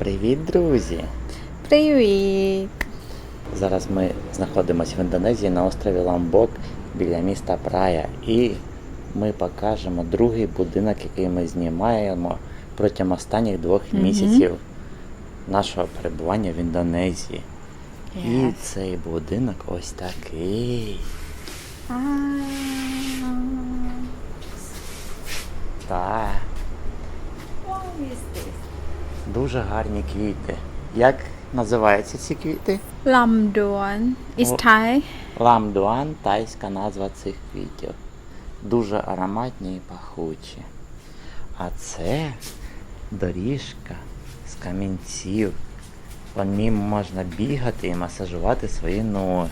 Привіт, друзі! Привіт! Зараз ми знаходимося в Індонезії на острові Ламбок біля міста Прая. І ми покажемо другий будинок, який ми знімаємо протягом останніх двох Мгм. місяців нашого перебування в Індонезії. І цей будинок ось такий. А, Так, What is this? Дуже гарні квіти. Як називаються ці квіти? Is О. Thai. Ламдуан тайська назва цих квітів. Дуже ароматні і пахучі. А це доріжка з камінців. По ним можна бігати і масажувати свої ноги.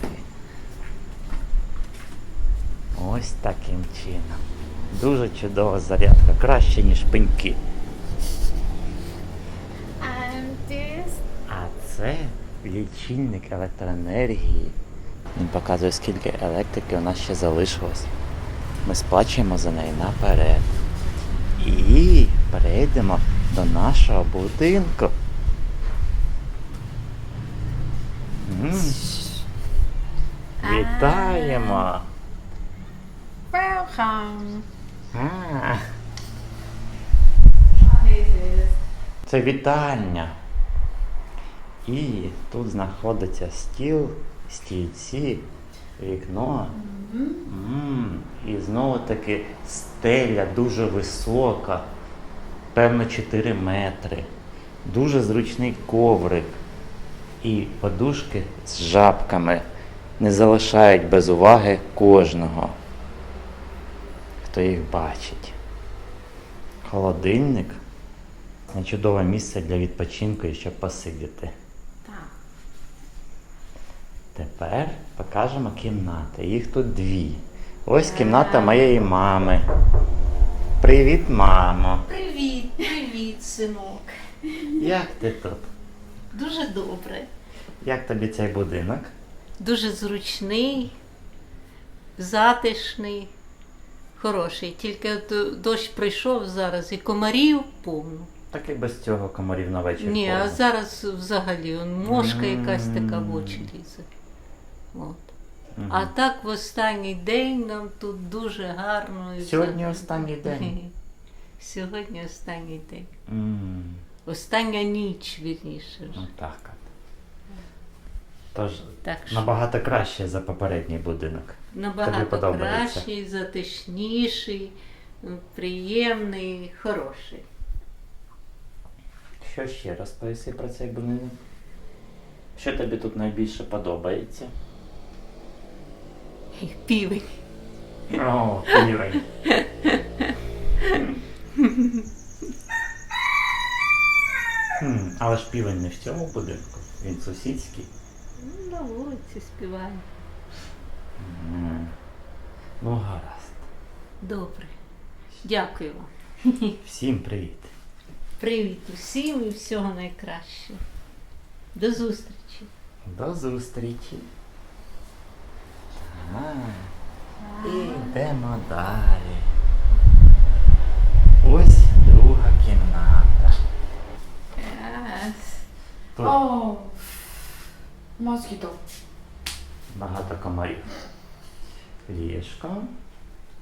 Ось таким чином. Дуже чудова зарядка, краще, ніж пеньки. And this. А це лічильник електроенергії. Він показує, скільки електрики у нас ще залишилось. Ми сплачуємо за неї наперед. І перейдемо до нашого будинку. М, Вітаємо! Welcome. А? Це вітальня. І тут знаходиться стіл, стільці, вікно. М, І знову таки стеля дуже висока, певно 4 метри. Дуже зручний коврик. І подушки з жабками не залишають без уваги кожного, хто їх бачить. Холодильник чудове місце для відпочинку і щоб посидіти. Тепер покажемо кімнати. Їх тут дві. Ось кімната моєї мами. Привіт, мамо. Привіт, привіт, синок. Як ти тут? Дуже добре. Як тобі цей будинок? Дуже зручний, затишний, хороший. Тільки от е, дощ прийшов зараз і комарів повно. Так і без цього комарів на вечір. Ні, а зараз взагалі он, мошка якась така в очі лізе. От. А так в останній день нам тут дуже гарно. і Сьогодні взагалі. останній день. Сьогодні останній день. М, Остання ніч, вірніше. вже. Ну так от. Тож Так що. набагато краще за попередній будинок. Набагато подобається? кращий, затишніший, м, приємний, хороший. Що ще розповіси про цей будинок? Що тобі тут найбільше подобається? Півень. О, півень. Хм, але ж півень не в цьому будинку, він сусідський. Ну, На вулиці співає. М. Ну, гаразд. Добре. Дякую вам. Всім привіт. Привіт усім і всього найкращого. До зустрічі. До зустрічі. Так. І йдемо далі. Ось друга кімната. Тут Oh. Mosquito. багато комарів. Ліжко,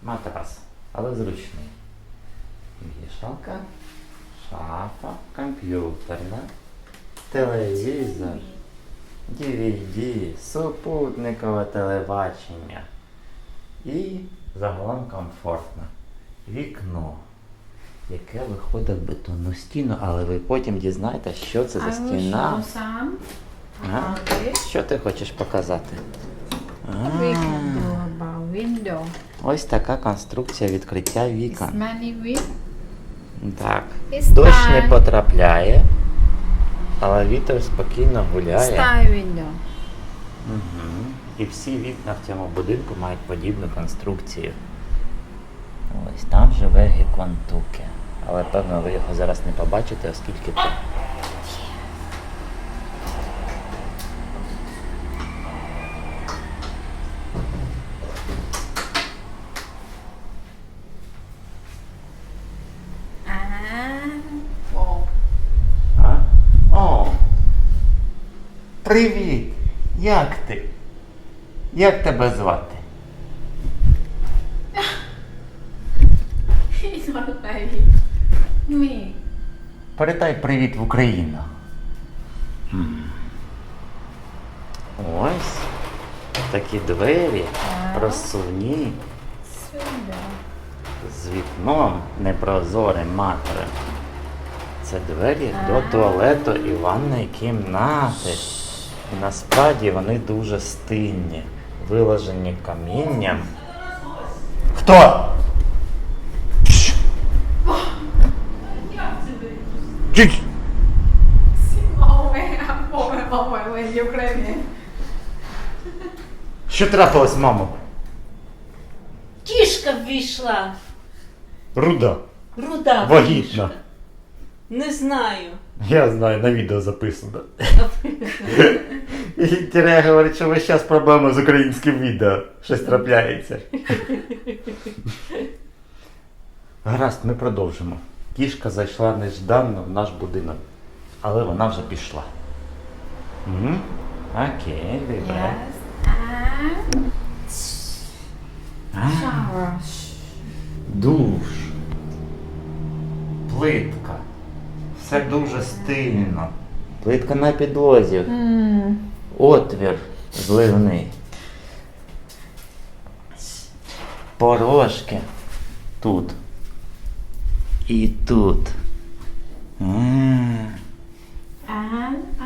матрас, але зручний. Вішалка, шафа, комп'ютерна, телевізор, DVD, супутникове телебачення. І загалом комфортно. Вікно, яке виходить в бетонну стіну, але ви потім дізнаєтесь, що це за стіна. show some. А? Що ти хочеш показати? А. Ось така конструкція відкриття вікон. Так. Дощ не потрапляє, але вітер спокійно гуляє. Style window. Угу. І всі вікна в цьому будинку мають подібну конструкцію. Ось там живе гікон Туке. Але певно ви його зараз не побачите, оскільки це And wall. А? О, Привіт! Як ти? Як тебе звати? Me. Передай привіт в Україну. Ось такі двері розсувні з вікном непрозорим матовим. Це двері до туалету і ванної кімнати. І насправді вони дуже стильні, виложені камінням. Хто? Що трапилось, мамо? Кішка ввійшла. Руда. Руда Вагітна. Не знаю. Я знаю, на відео записано. І Тірея говорить, що весь час проблеми з українським відео. Щось трапляється. Гаразд, ми продовжимо. Кішка зайшла нежданно в наш будинок, але вона вже пішла. Угу. Окей, вибирай. And А, shower. Душ. Плитка. Все дуже стильно. Плитка на підлозі. Mm. Отвір зливний. Порошки. Тут. І тут.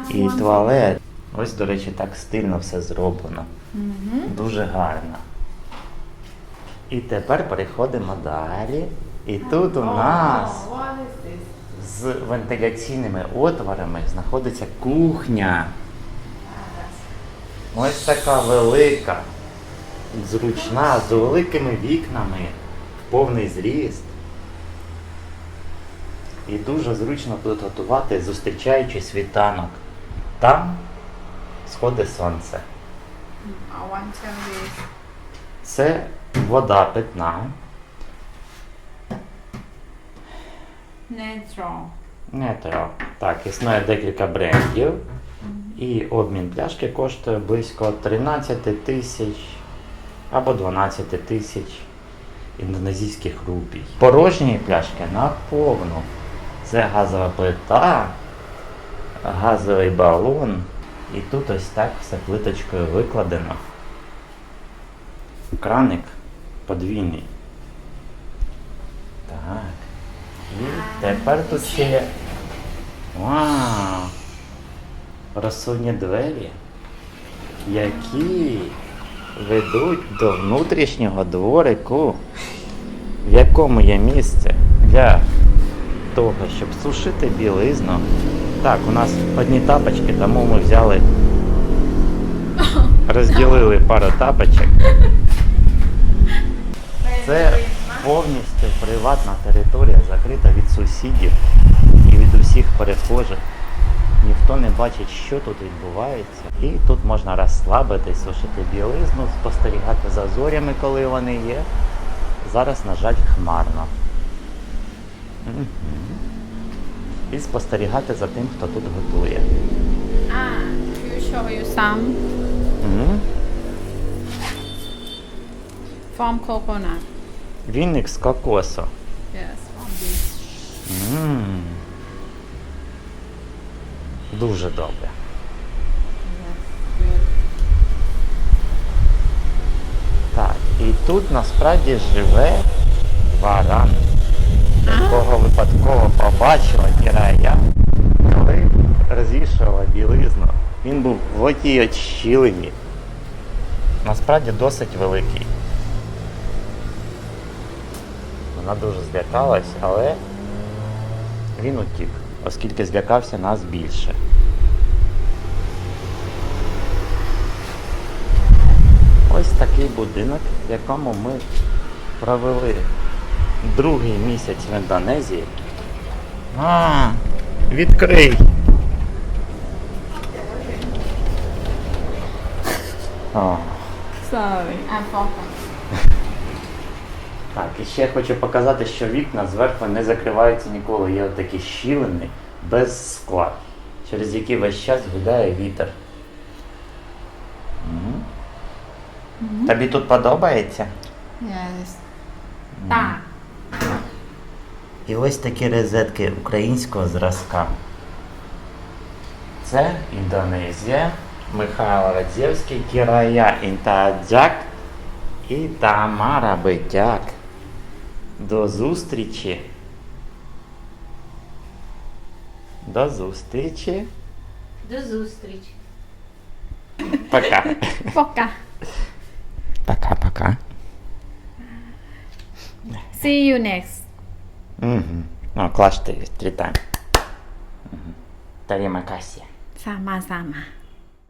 І туалет. Ось, до речі, так стильно все зроблено. Дуже гарно. І тепер переходимо далі. І тут у нас З вентиляційними отворами знаходиться кухня. Ось така велика, зручна, з великими вікнами, в повний зріст. І дуже зручно тут готувати, зустрічаючи світанок. Там сходить сонце. Це вода питна. Natural. Нетро. Так, існує декілька брендів. І обмін пляшки коштує близько 13 тисяч або 12 тисяч індонезійських рупій. Порожні пляшки на повну. Це газова плита, газовий балон. І тут ось так все плиточкою викладено. Краник подвійний. Так. І тепер тут ще є. Вау! Розсувні двері, які ведуть до внутрішнього дворику, в якому є місце для того, щоб сушити білизну. Так, у нас одні тапочки, тому ми взяли, розділили пару тапочок. Це повністю приватна територія, закрита сусідів і від усіх перехожих. Ніхто не бачить, що тут відбувається. І тут можна розслабитись, сушити білизну, спостерігати за зорями, коли вони є. Зараз, на жаль, хмарно. І спостерігати за тим, хто тут готує. Show you some Мгм. from coconut. Віник з кокосу. Yes, from this. М. Дуже добре. Так, і тут насправді живе варан, якого випадково побачила Кірая, коли розвішувала білизну. Він був в отій от щілині. Насправді досить великий. Вона дуже злякалась, але він утік, оскільки злякався нас більше. Ось такий будинок, в якому ми провели другий місяць в Індонезії. А, відкрий. О, Sorry. I'm focused. Так, і ще хочу показати, що вікна зверху не закриваються ніколи. Є такі щілини без скла, через які весь час гудає вітер. Угу. Угу. Тобі тут подобається? Yes. Так. І ось такі розетки українського зразка. Це Індонезія, Михайло Радзєвський, Кірая Інтадзяк і Тамара Битяк. До зустрічі. До зустрічі. До зустрічі. Пока. Пока. Пока-пока. See you next. Угу. Ну, клаш ти три тайм. Угу. Касі. Sama-sama.